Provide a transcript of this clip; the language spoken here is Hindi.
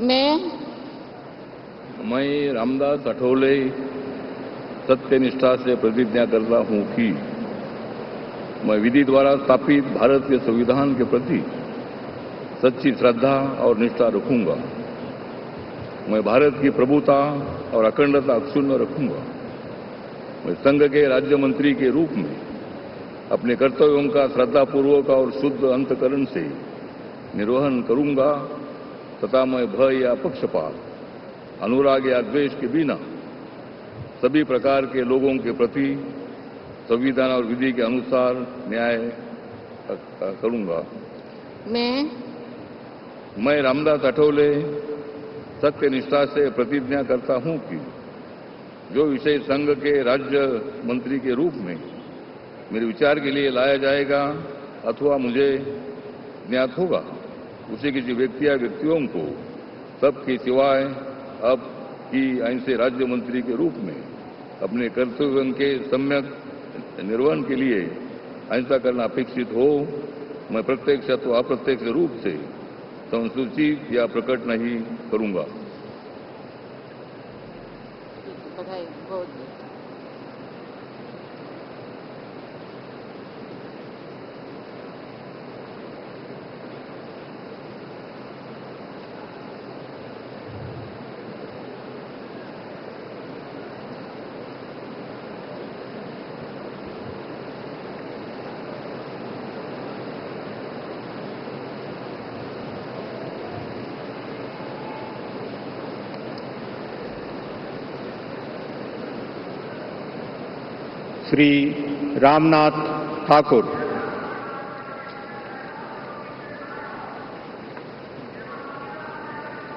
मैं मैं रामदास अठोले सत्य निष्ठा से प्रतिज्ञा करता हूँ कि मैं विधि द्वारा स्थापित भारतीय संविधान के प्रति सच्ची श्रद्धा और निष्ठा रखूँगा। मैं भारत की प्रभुता और अखंडता अक्षुण्ण रखूँगा। मैं संघ के राज्य मंत्री के रूप में अपने कर्तव्यों का श्रद्धापूर्वक और शुद्ध अंतकरण से निर्वहन करूँगा तथा मैं भय या पक्षपात अनुराग या द्वेष के बिना सभी प्रकार के लोगों के प्रति संविधान और विधि के अनुसार न्याय करूँगा। मैं मैं रामदास अठौले सत्य निष्ठा से प्रतिज्ञा करता हूँ कि जो विषय संघ के राज्य मंत्री के रूप में मेरे विचार के लिए लाया जाएगा अथवा मुझे ज्ञात होगा उसे किसी व्यक्ति या व्यक्तियों को सबके सिवाय अब की ऐसे राज्य मंत्री के रूप में अपने कर्तव्यों के सम्यक निर्वहन के लिए ऐसा करना अपेक्षित हो, मैं प्रत्यक्ष अथवा अप्रत्यक्ष रूप से संसूचित या प्रकट नहीं करूँगा। श्री रामनाथ ठाकुर।